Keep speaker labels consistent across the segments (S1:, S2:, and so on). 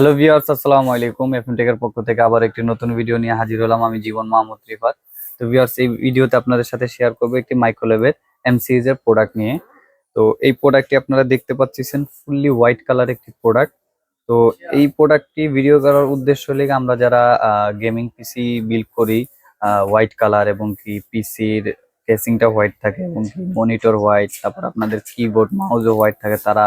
S1: Hello viewers আসসালামু আলাইকুম। FM টেকের পক্ষ থেকে আবার একটি নতুন ভিডিও নিয়ে হাজির হলাম আমি জীবন মাহমুদ রিফাত। তো ভিউয়ার্স এই ভিডিওতে আপনাদের সাথে শেয়ার করব একটি মাইক্রোলেভের এম সিরিজ এর প্রোডাক্ট নিয়ে। তো এই প্রোডাক্টটি আপনারা দেখতে পাচ্ছেন ফুললি হোয়াইট কালার একটি প্রোডাক্ট তো এই প্রোডাক্টটি ভিডিও করার উদ্দেশ্য হলে আমরা যারা গেমিং পিসি বিল্ড করি হোয়াইট কালার এবং কি পিসির কেসিংটা হোয়াইট থাকে, এবং মনিটর হোয়াইট তারপর আপনাদের কিবোর্ড মাউসও হোয়াইট থাকে, তারা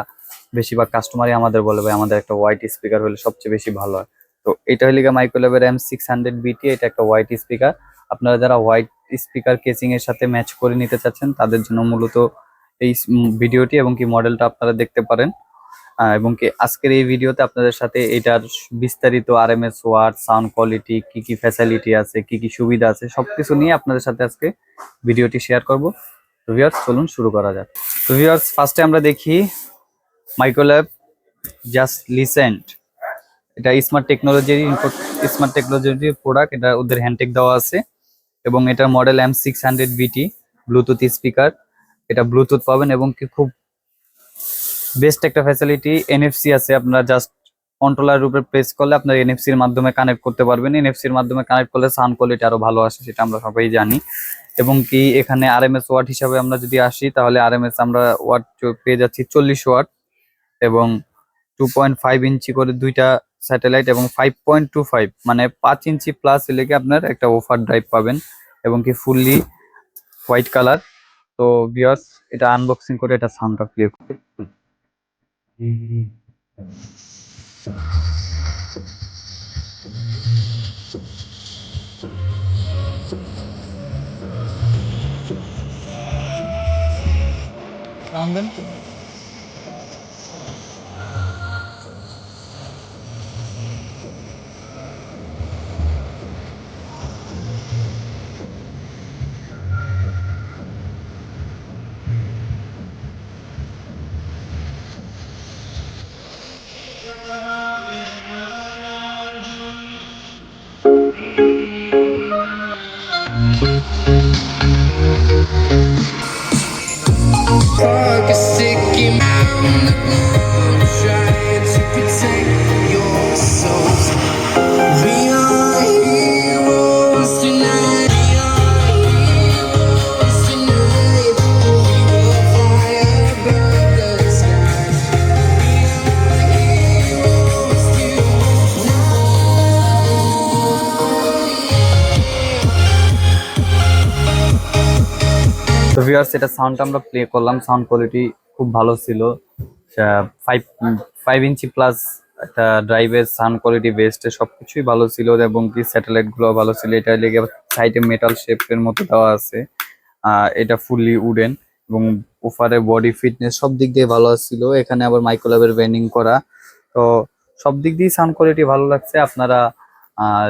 S1: বেশিরভাগ কাস্টমারই আমাদের বলে, ভাই, আমাদের একটা হোয়াইট স্পিকার হলে সবচেয়ে বেশি ভালো হয়। তো এটা হলে মাইক্রোলেভের এম সিক্স হান্ড্রেড বিটি এটা একটা হোয়াইট স্পিকার আপনারা যারা হোয়াইট স্পিকার কেসিং এর সাথে ম্যাচ করে নিতে চাচ্ছেন, তাদের জন্য মূলত এই ভিডিওটি এবং কি মডেলটা আপনারা দেখতে পারেন। এবং কি আজকের এই ভিডিওতে আপনাদের সাথে এটার বিস্তারিত R M S watt sound quality কি কি ফ্যাসিলিটি আছে, কি কি সুবিধা আছে, সবকিছু নিয়ে আপনাদের সাথে আজকে ভিডিওটি শেয়ার করব। তো ভিউয়ার্স চলুন শুরু করা যাক। তো ভিউয়ার্স ফার্স্টে আমরা দেখি মাইক্রোল্যাব জাস্ট লিসেন্ট এটা স্মার্ট টেকনোলজির স্মার্ট টেকনোলজির প্রোডাক্ট এটা ওদের হ্যান্ডটেক দেওয়া আছে। এবং এটার model M six hundred BT Bluetooth speaker এটা ব্লুটুথ পাবেন এবং কি খুব বেস্ট একটা ফ্যাসিলিটি এনএফসি আছে। আপনারা জাস্ট কন্ট্রোলার উপরে প্রেস করলে আপনার এনএফসি এর মাধ্যমে কানেক্ট করতে পারবেন। এনএফসি এর মাধ্যমে কানেক্ট করলে সাউন্ড কোয়ালিটি আরও ভালো আসে, সেটা আমরা সবাই জানি। এবং কি এখানে আর আরএমএস ওয়াট হিসাবে আমরা যদি আসি, তাহলে আর আরএমএস আমরা ওয়াট পেয়ে যাচ্ছি চল্লিশ ওয়াট এবং টু পয়েন্ট ফাইভ ইঞ্চি করে দুইটা স্যাটেলাইট এবং ফাইভ পয়েন্ট টু ফাইভ মানে পাঁচ ইঞ্চি প্লাস কি আপনার একটা ওভার ড্রাইভ পাবেন এবং কি ফুললি হোয়াইট কালার তো বিয়ার্স এটা আনবক্সিং করে এটা সাউন্ডটা করতে রাখবেন
S2: Like
S1: তো সাউন্ডটা আমরা প্লে করলাম। সাউন্ড কোয়ালিটি খুব ভালো ছিল। ফাইভ ফাইভ ইঞ্চি প্লাস একটা ড্রাইভের সাউন্ড কোয়ালিটি বেস্ট সবকিছুই ভালো ছিল এবং কি স্যাটেলাইটগুলো ভালো ছিল। এটা লেগে সাইডে মেটাল শেপের মতো দেওয়া আছে। এটা ফুললি উডেন এবং ওফারে বডি ফিটনেস সব দিক দিয়ে ভালো ছিল। এখানে আবার মাইক্রোল্যাবের ব্যান্ডিং করা। তো সব দিক দিয়ে সাউন্ড কোয়ালিটি ভালো লাগছে। আপনারা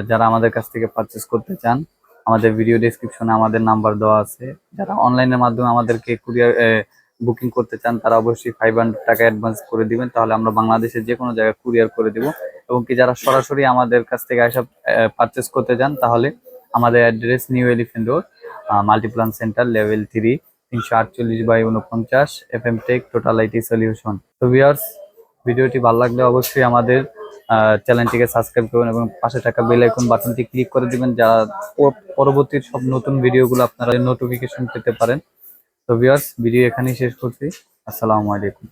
S1: যারা আমাদের কাছ থেকে পারচেস করতে চান, আমাদের ভিডিও ডেসক্রিপশনে আমাদের নাম্বার দেওয়া আছে। যারা অনলাইনের মাধ্যমে আমাদেরকে কুরিয়ার বুকিং করতে চান, তারা অবশ্যই ফাইভ হান্ড্রেড টাকা অ্যাডভান্স করে দিবেন। তাহলে আমরা বাংলাদেশের যে কোনো জায়গায় কুরিয়ার করে দিব। এবং কি যারা সরাসরি আমাদের কাছ থেকে এসব পারচেস করতে চান, তাহলে আমাদের address New Elephant Road Multiplan Center level three তিনশো আটচল্লিশ বাই উনপঞ্চাশ F M tech total IT solution তো ভিউয়ার্স ভিডিওটি ভালো লাগলে অবশ্যই আমাদের চ্যানেলটিকে সাবস্ক্রাইব করবেন এবং পাশে থাকা বেল আইকন বাটনটি ক্লিক করে দিবেন, যারা পরবর্তী সব নতুন ভিডিওগুলো আপনারা নোটিফিকেশন পেতে পারেন। তো ভিউয়ার্স ভিডিও এখানেই শেষ করছি। আসসালামু আলাইকুম।